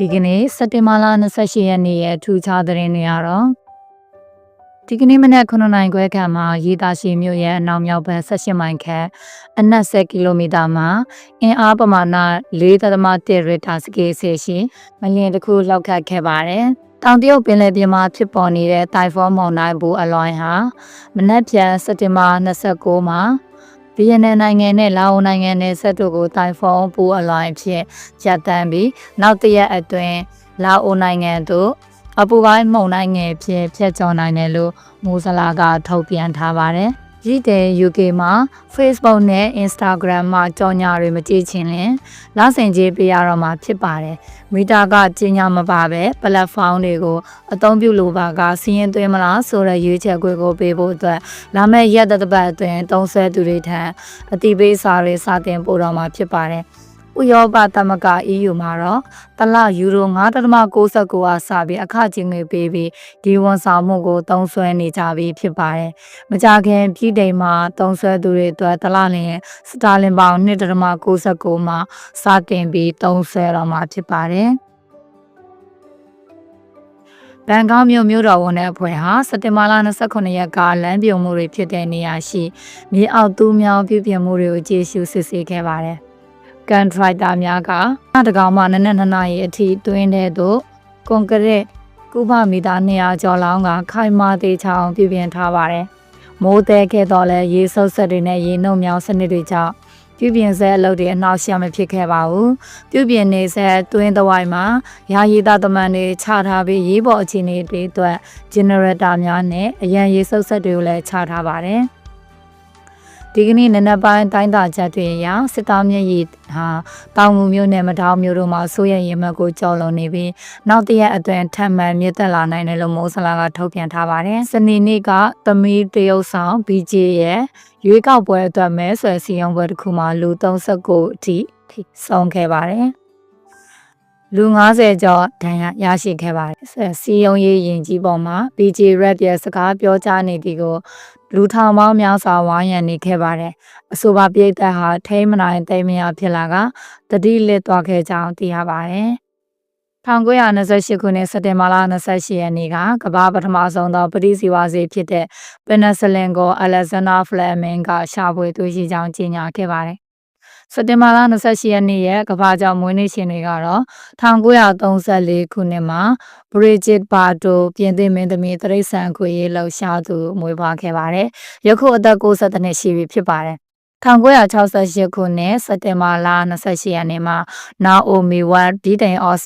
ဒီကနေ့စက်တင်ဘာလ28ရက်နေ့ရဲ့ထူးခြားသတင်းတွေကတော့ဒီကနေ့မနက်9နိုင်ခွဲခန့်မှာရေတာရှိမြို့ရဲ့အနောက်မြောက်ဘက်18မိုင်ခန့်အနက်10ကီလိုမီတာမှာအင်အားပမာဏ4.1ရစ်တာစကေးဆေရှင်မလျင်တစ်ခုလောက်ခတ်ခဲ့ပါတယ်။တောင်တရုတ်ပင်လယ်ပြင်မှာဖြစ်ပေါ်နေတဲ့တိုင်ဖွန်းမုန်တိုင်းဘူအလွိုင်းဟာမနက်ဖြန်စက်တင်ဘာ29မှာ ဗီယက်နမ်နိုင်ငံနဲ့လာအိုနိုင်ငံနဲ့ဆက်တို့ကိုတိုင်ဖွန်းဘူအလွိုင်းဖြစ်ရပ်တန်းပြီးနောက်တစ်ရက်အတွင်းလာအိုနိုင်ငံသို့အပူပိုင်းမုန်တိုင်းငယ်ဖြစ်ဖြတ်ကျော်နိုင်တယ်လို့မိုးစလာကထုတ်ပြန်ထားပါတယ်။ ရည်တဲ့ UK မှာ Facebook နဲ့ Instagram မှာကြော်ညာတွေမကြည့်ချင်ရင်လဆင်ကြီးပေးရတော့မှာဖြစ်ပါတယ်။မီတာကကြီးညာမပါပဲ platform တွေကိုအသုံးပြုလိုပါကစီးရင်သွင်းမလားဆိုတဲ့ရွေးချက်ခွေကိုပေးဖို့အတွက်လာမယ့်ရက်တစ်ပတ်အတွင်းသုံးဆွဲသူတွေထံအတိပေးစာတွေစတင်ပို့တော့မှာဖြစ်ပါတယ်။ ဥရောပသမဂ္ဂ EU မှာတော့တလယူရို9.69အားစပြီးအခကြေးငွေပေးပြီးဒီဝန်ဆောင်မှုကိုသုံးစွဲနေကြပြီးဖြစ်ပါတယ်။မကြခင်ပြည်တိုင်မှာသုံးစွဲသူတွေအတွက်တလလင်စတာလင်ပေါင်1.69မှာစတင်ပြီးသုံးစွဲတော့မှာဖြစ်ပါတယ်။ဘန်ကောက်မြို့မြို့တော်ဝန်တဲ့အဖွဲ့ဟာစက်တင်ဘာလ29ရက်ကလမ်းပြုံမှုတွေဖြစ်တဲ့နေရာရှိမြေအောက်သူးမြောင်းပြုပြင်မှုတွေကိုကြည့်ရှုစစ်ဆေးခဲ့ပါတယ်။ ကန်ထရိုက်တာများကတကောင်မှနနက်2နာရီအထိတွင်းတဲ့သို့ကွန်ကရစ်ကုဗမီတာ200ကျော်လောင်းကခိုင်မာသေးချောင်းပြုပြင်ထားပါတယ်။မိုးတဲခဲ့တော့လဲရေဆုပ်ဆက်တွေနဲ့ရေနှုတ်မြောင်းစနစ်တွေကြောင့်ပြုပြင်ဆဲအလုပ်တွေအနှောက်အယှက်မဖြစ်ခဲ့ပါဘူး။ပြုပြင်နေဆဲတွင်းတဝိုက်မှာယာယီသားသမန်တွေချထားပြီးရေးပေါ်အခြေအနေတွေအတွက် generator များနဲ့အရန်ရေဆုပ်ဆက်တွေကိုလည်းချထားပါတယ်။ ဒီကနေ့နနက်ပိုင်းတိုင်းတာချက်တွေအရစစ်သားမျက်ရည်ဟာတောင်ငူမြို့နယ်မတောင်မြို့တို့မှာဆိုးရရင်မတ်ကိုကြော်လွန်နေပြီးနောက်တရက်အတွင်းထပ်မံမြင့်တက်လာနိုင်တယ်လို့မိုးစလာကထုတ်ပြန်ထားပါတယ်။စနေနေ့ကသမီးတရုတ်ဆောင် BJ ရဲ့ရွေးကောက်ပွဲအတွက်မဲဆွယ်စီရင်ပွဲတစ်ခုမှာလူ39အထိဆုံးခဲ့ပါတယ်။ လူ90ကျော်ဒဏ်ရာရရှိခဲ့ပါတယ်။စီယုံရေးရင်ကြီးပေါ်မှာ BJ Rap ရဲ့စကားပြောကြားနေသည်ကိုလူထောင်ပေါင်းများစွာဝိုင်းရံနေခဲ့ပါတယ်။အဆိုပါပြည်သက်ဟာထိမနိုင်တိမ်မရဖြစ်လာကတတိလစ်သွားခဲ့ကြောင်းသိရပါတယ်။1928ခုနှစ်စက်တင်ဘာလ28ရက်နေ့ကကမ္ဘာပထမဆုံးသောပရိစီဝါစီဖြစ်တဲ့ပင်နဆလင်ကိုအလက်ဇန်နာဖလက်မင်ကရှာဖွေတွေ့ရှိကြောင်းကြေညာခဲ့ပါတယ်။ စက်တင်ဘာလ28ရက်နေ့ရဲ့ကမ္ဘာကြောင်မွေးနေ့ရှင်တွေကတော့1934ခုနှစ်မှာ Bridget Bardot ပြင်သစ်မင်းသမီးတရိษံခွေရေးလှူရှားသူမွေးဖွားခဲ့ပါတယ်။ယခုအသက်60နှစ်ရှိပြီဖြစ်ပါတယ်။1968ခုနှစ်စက်တင်ဘာလ28ရက်နေ့မှာနာအိုမီဝတ်ဗြိတိန်ဩစ